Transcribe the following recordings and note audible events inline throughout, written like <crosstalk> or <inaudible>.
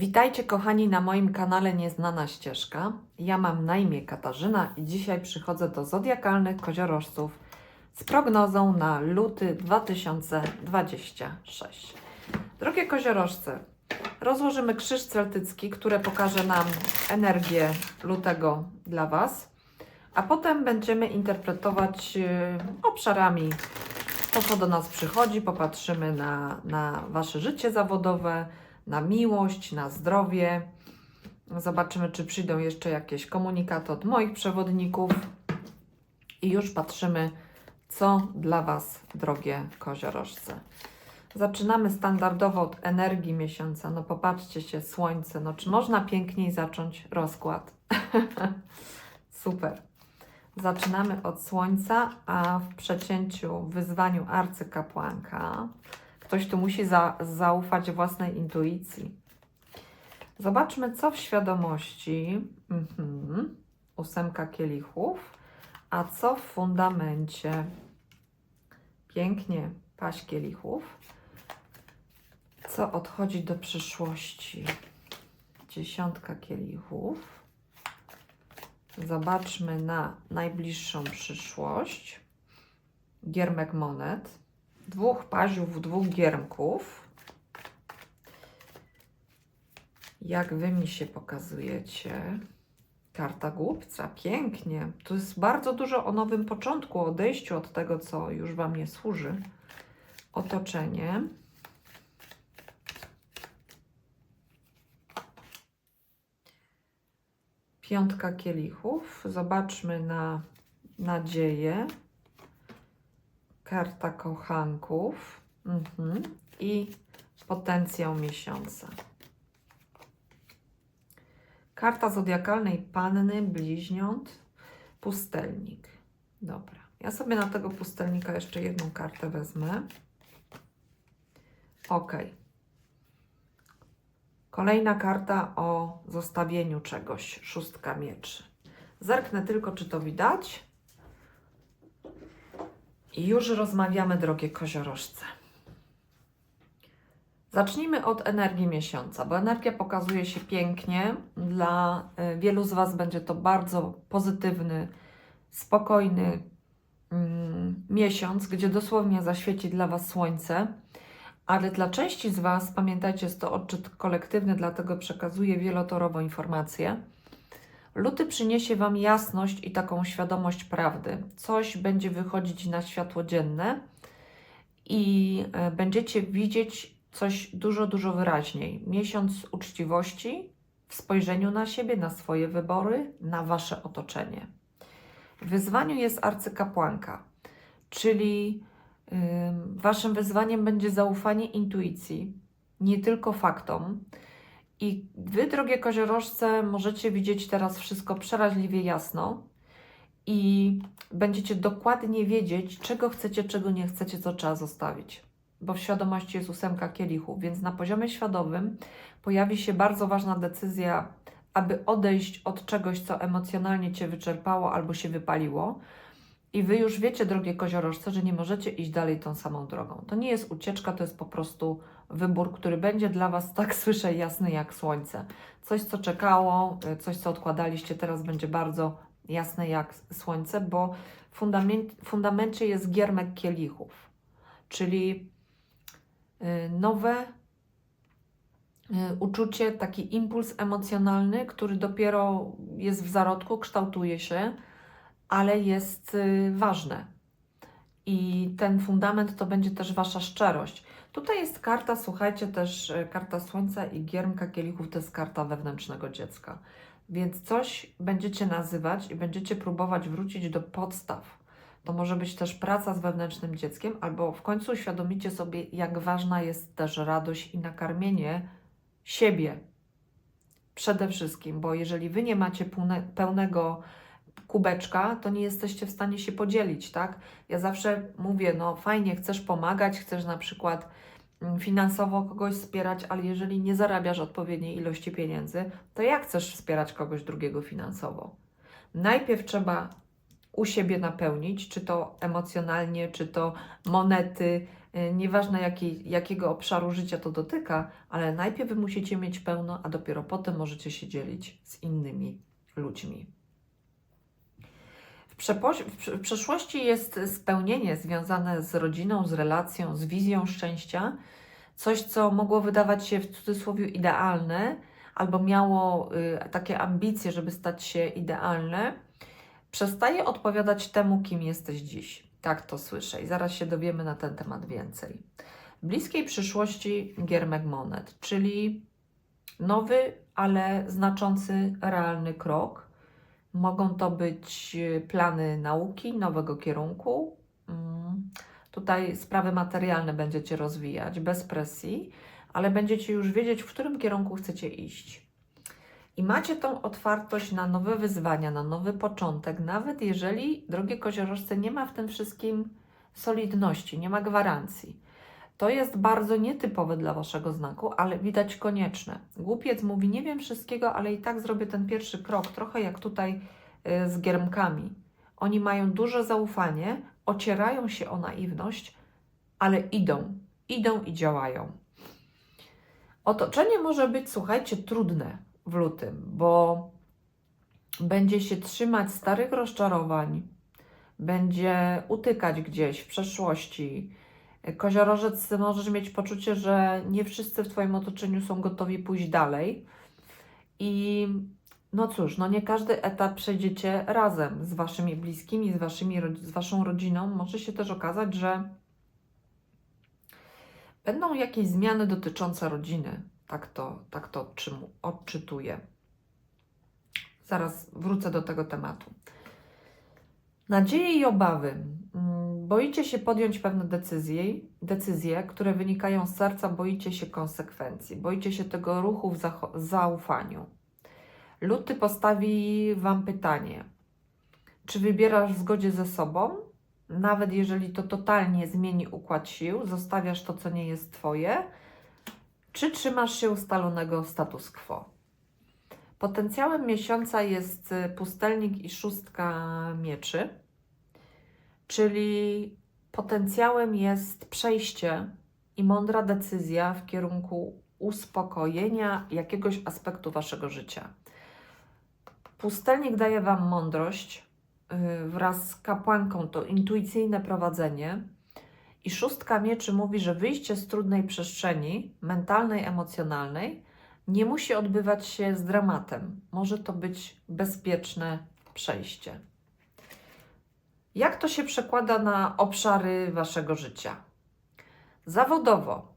Witajcie kochani na moim kanale Nieznana Ścieżka. Ja mam na imię Katarzyna i dzisiaj przychodzę do zodiakalnych koziorożców z prognozą na luty 2026. Drogie koziorożce, rozłożymy krzyż celtycki, który pokaże nam energię lutego dla Was, a potem będziemy interpretować e, obszarami to, co do nas przychodzi, popatrzymy na, na Wasze życie zawodowe, na miłość, na zdrowie. Zobaczymy, czy przyjdą jeszcze jakieś komunikaty od moich przewodników. I już patrzymy, co dla Was, drogie koziorożce. Zaczynamy standardowo od energii miesiąca. No popatrzcie się, słońce. No czy można piękniej zacząć rozkład? <laughs> Super. Zaczynamy od słońca, a w przecięciu, wyzwaniu arcykapłanka Ktoś tu musi za, zaufać własnej intuicji. Zobaczmy, co w świadomości. Mhm. Ósemka kielichów. A co w fundamencie? Pięknie, paść kielichów. Co odchodzi do przyszłości? Dziesiątka kielichów. Zobaczmy na najbliższą przyszłość. Giermek monet dwóch paziów, dwóch giermków. Jak wy mi się pokazujecie? Karta głupca, pięknie. Tu jest bardzo dużo o nowym początku, odejściu od tego, co już wam nie służy. Otoczenie. Piątka kielichów. Zobaczmy na nadzieję karta kochanków mhm. i potencjał miesiąca. Karta zodiakalnej panny, bliźniąt, pustelnik. Dobra, ja sobie na tego pustelnika jeszcze jedną kartę wezmę. Ok. Kolejna karta o zostawieniu czegoś, szóstka mieczy. Zerknę tylko, czy to widać. Już rozmawiamy, drogie koziorożce. Zacznijmy od energii miesiąca, bo energia pokazuje się pięknie. Dla y, wielu z Was będzie to bardzo pozytywny, spokojny mm, miesiąc, gdzie dosłownie zaświeci dla Was słońce. Ale dla części z Was, pamiętajcie, jest to odczyt kolektywny, dlatego przekazuję wielotorową informację Luty przyniesie Wam jasność i taką świadomość prawdy. Coś będzie wychodzić na światło dzienne i e, będziecie widzieć coś dużo, dużo wyraźniej. Miesiąc uczciwości w spojrzeniu na siebie, na swoje wybory, na Wasze otoczenie. Wyzwaniu jest arcykapłanka, czyli Waszym wyzwaniem będzie zaufanie intuicji, nie tylko faktom i wy, drogie koziorożce, możecie widzieć teraz wszystko przeraźliwie jasno i będziecie dokładnie wiedzieć, czego chcecie, czego nie chcecie, co trzeba zostawić. Bo w świadomości jest ósemka kielichów, więc na poziomie świadomym pojawi się bardzo ważna decyzja, aby odejść od czegoś, co emocjonalnie Cię wyczerpało albo się wypaliło. I Wy już wiecie, drogie koziorożce, że nie możecie iść dalej tą samą drogą. To nie jest ucieczka, to jest po prostu wybór, który będzie dla Was, tak <laughs> słyszę, jasny jak słońce. Coś, co czekało, y, coś, co odkładaliście, teraz będzie bardzo jasne jak słońce, bo w fundamencie jest giermek kielichów, czyli y, nowe y, uczucie, taki impuls emocjonalny, który dopiero jest w zarodku, kształtuje się, ale jest ważne. I ten fundament to będzie też Wasza szczerość. Tutaj jest karta, słuchajcie, też e, karta Słońca i Giermka Kielichów to jest karta wewnętrznego dziecka. Więc coś będziecie nazywać i będziecie próbować wrócić do podstaw. To może być też praca z wewnętrznym dzieckiem, albo w końcu uświadomicie sobie, jak ważna jest też radość i nakarmienie siebie. Przede wszystkim, bo jeżeli wy nie macie pełnego kubeczka, to nie jesteście w stanie się podzielić, tak? Ja zawsze mówię, no fajnie, chcesz pomagać, chcesz na przykład mm, finansowo kogoś wspierać, ale jeżeli nie zarabiasz odpowiedniej ilości pieniędzy, to jak chcesz wspierać kogoś drugiego finansowo? Najpierw trzeba u siebie napełnić, czy to emocjonalnie, czy to monety, y, nieważne jakiej, jakiego obszaru życia to dotyka, ale najpierw musicie mieć pełno, a dopiero potem możecie się dzielić z innymi ludźmi. W, przeszłości jest spełnienie związane z rodziną, z relacją, z wizją szczęścia, coś, co mogło wydawać się w cudzysłowie idealne, albo miało y, takie ambicje, żeby stać się idealne, przestaje odpowiadać temu, kim jesteś dziś. Tak to słyszę i zaraz się dowiemy na ten temat więcej. W bliskiej przyszłości giermek monet, czyli nowy, ale znaczący, realny krok. Mogą to być y, plany nauki, nowego kierunku. Mm, Tutaj sprawy materialne będziecie rozwijać bez presji, ale będziecie już wiedzieć, w którym kierunku chcecie iść. I macie tą otwartość na nowe wyzwania, na nowy początek, nawet jeżeli, drogie koziorożce, nie ma w tym wszystkim solidności, nie ma gwarancji. To jest bardzo nietypowe dla waszego znaku, ale widać konieczne. Głupiec mówi: Nie wiem wszystkiego, ale i tak zrobię ten pierwszy krok, trochę jak tutaj y, z giermkami. Oni mają duże zaufanie, ocierają się o naiwność, ale idą, idą i działają. Otoczenie może być, słuchajcie, trudne w lutym, bo będzie się trzymać starych rozczarowań, będzie utykać gdzieś w przeszłości. Koziorożec możesz mieć poczucie, że nie wszyscy w Twoim otoczeniu są gotowi pójść dalej. I no cóż, no nie każdy etap przejdziecie razem z Waszymi bliskimi, z, waszymi, z Waszą rodziną. Może się też okazać, że będą jakieś zmiany dotyczące rodziny. Tak to, tak to odczym- odczytuję. Zaraz wrócę do tego tematu. Nadzieje i obawy. Boicie się podjąć pewne decyzje, decyzje, które wynikają z serca, boicie się konsekwencji, boicie się tego ruchu w zaufaniu. Luty postawi Wam pytanie, czy wybierasz w zgodzie ze sobą, nawet jeżeli to totalnie zmieni układ sił, zostawiasz to, co nie jest Twoje, czy trzymasz się ustalonego status quo? Potencjałem miesiąca jest y, pustelnik i szóstka mieczy, czyli potencjałem jest przejście i mądra decyzja w kierunku uspokojenia jakiegoś aspektu waszego życia. Pustelnik daje wam mądrość y, wraz z kapłanką, to intuicyjne prowadzenie. I szóstka mieczy mówi, że wyjście z trudnej przestrzeni mentalnej, emocjonalnej nie musi odbywać się z dramatem. Może to być bezpieczne przejście. Jak to się przekłada na obszary waszego życia? Zawodowo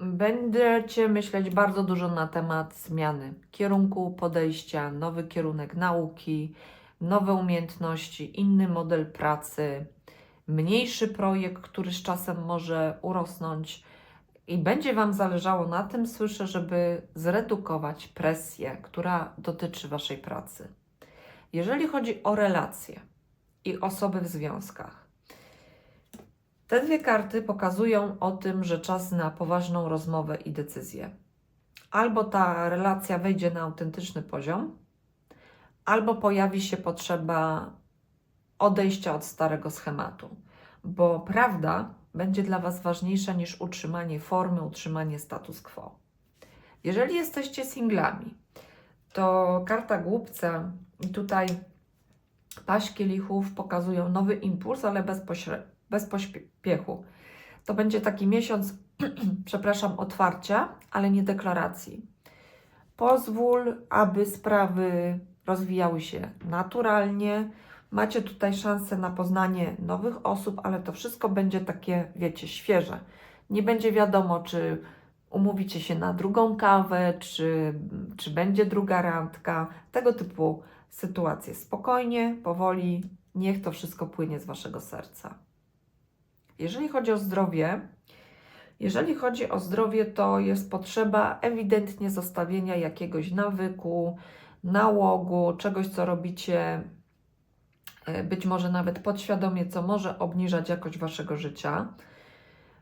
będziecie myśleć bardzo dużo na temat zmiany kierunku podejścia, nowy kierunek nauki, nowe umiejętności, inny model pracy, mniejszy projekt, który z czasem może urosnąć i będzie Wam zależało na tym, słyszę, żeby zredukować presję, która dotyczy Waszej pracy. Jeżeli chodzi o relacje i osoby w związkach, te dwie karty pokazują o tym, że czas na poważną rozmowę i decyzję. Albo ta relacja wejdzie na autentyczny poziom, albo pojawi się potrzeba odejścia od starego schematu, bo prawda będzie dla Was ważniejsza niż utrzymanie formy, utrzymanie status quo. Jeżeli jesteście singlami, to karta głupca i tutaj paść kielichów pokazują nowy impuls, ale bez, bez pośpiechu. To będzie taki miesiąc, <clears throat> przepraszam, otwarcia, ale nie deklaracji. Pozwól, aby sprawy rozwijały się naturalnie. Macie tutaj szansę na poznanie nowych osób, ale to wszystko będzie takie, wiecie, świeże. Nie będzie wiadomo, czy umówicie się na drugą kawę, czy, czy będzie druga randka. Tego typu sytuacje. Spokojnie, powoli, niech to wszystko płynie z waszego serca. Jeżeli chodzi o zdrowie, jeżeli chodzi o zdrowie, to jest potrzeba ewidentnie zostawienia jakiegoś nawyku, nałogu, czegoś, co robicie e, być może nawet podświadomie, co może obniżać jakość waszego życia.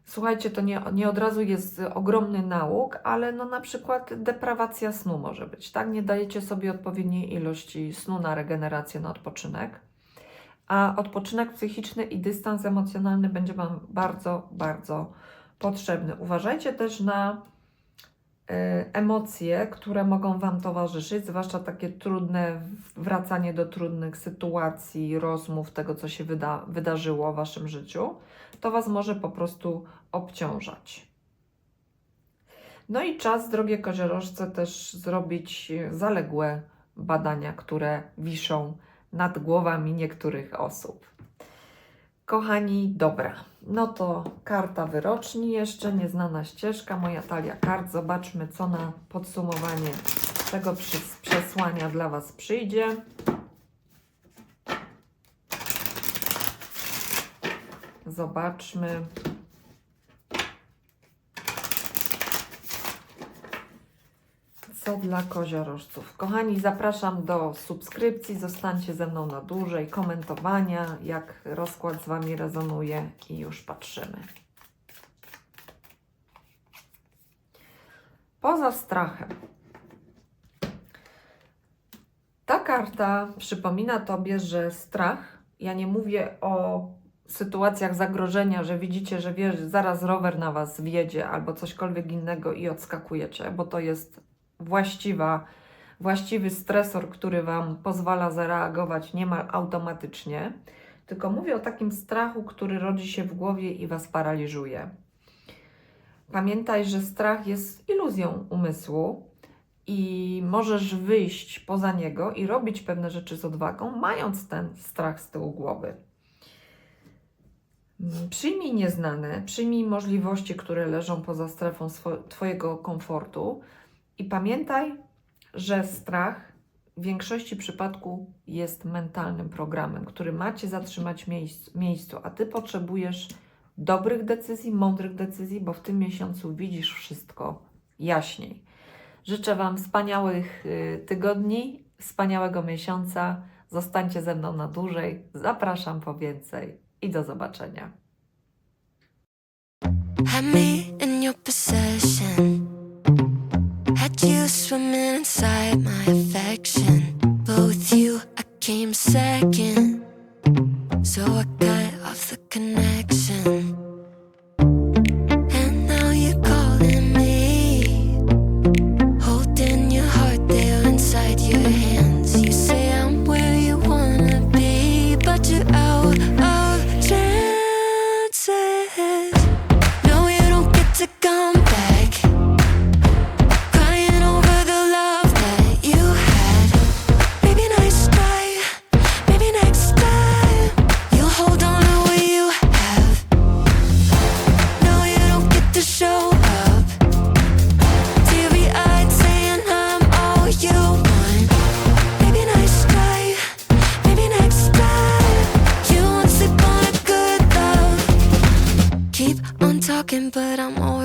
Słuchajcie, to nie, nie od razu jest ogromny nałóg, ale no na przykład deprawacja snu może być, tak? Nie dajecie sobie odpowiedniej ilości snu na regenerację, na odpoczynek. a odpoczynek psychiczny i dystans emocjonalny będzie Wam bardzo, bardzo potrzebny. Uważajcie też na emocje, które mogą Wam towarzyszyć, zwłaszcza takie trudne, wracanie do trudnych sytuacji, rozmów, tego, co się wyda, wydarzyło w Waszym życiu. To Was może po prostu obciążać. No i czas, drogie koziorożce, też zrobić zaległe badania, które wiszą nad głowami niektórych osób. Kochani, dobra, no to karta wyroczni jeszcze, nieznana ścieżka, moja talia kart. Zobaczmy, co na podsumowanie tego przes- przesłania dla Was przyjdzie. Zobaczmy. Co dla koziorożców? Kochani, zapraszam do subskrypcji, zostańcie ze mną na dłużej, komentowania, jak rozkład z Wami rezonuje i już patrzymy. Poza strachem. Ta karta przypomina Tobie, że strach, ja nie mówię o sytuacjach zagrożenia, że widzicie, że wiesz, zaraz rower na Was wjedzie albo cośkolwiek innego i odskakujecie, bo to jest właściwa, właściwy stresor, który Wam pozwala zareagować niemal automatycznie, tylko mówię o takim strachu, który rodzi się w głowie i Was paraliżuje. Pamiętaj, że strach jest iluzją umysłu i możesz wyjść poza niego i robić pewne rzeczy z odwagą, mając ten strach z tyłu głowy. Przyjmij nieznane, przyjmij możliwości, które leżą poza strefą Twojego komfortu i pamiętaj, że strach w większości przypadków jest mentalnym programem, który ma Cię zatrzymać miejsc- miejscu, a Ty potrzebujesz dobrych decyzji, mądrych decyzji, bo w tym miesiącu widzisz wszystko jaśniej. Życzę Wam wspaniałych y, tygodni, wspaniałego miesiąca. Zostańcie ze mną na dłużej. Zapraszam po więcej i do zobaczenia. You swimming inside my affection. With you, I came second. So I cut off the connection. To show up. Eyed saying I'm all you want. Maybe maybe next time you won't sleep on a good love. Keep on talking, but I'm already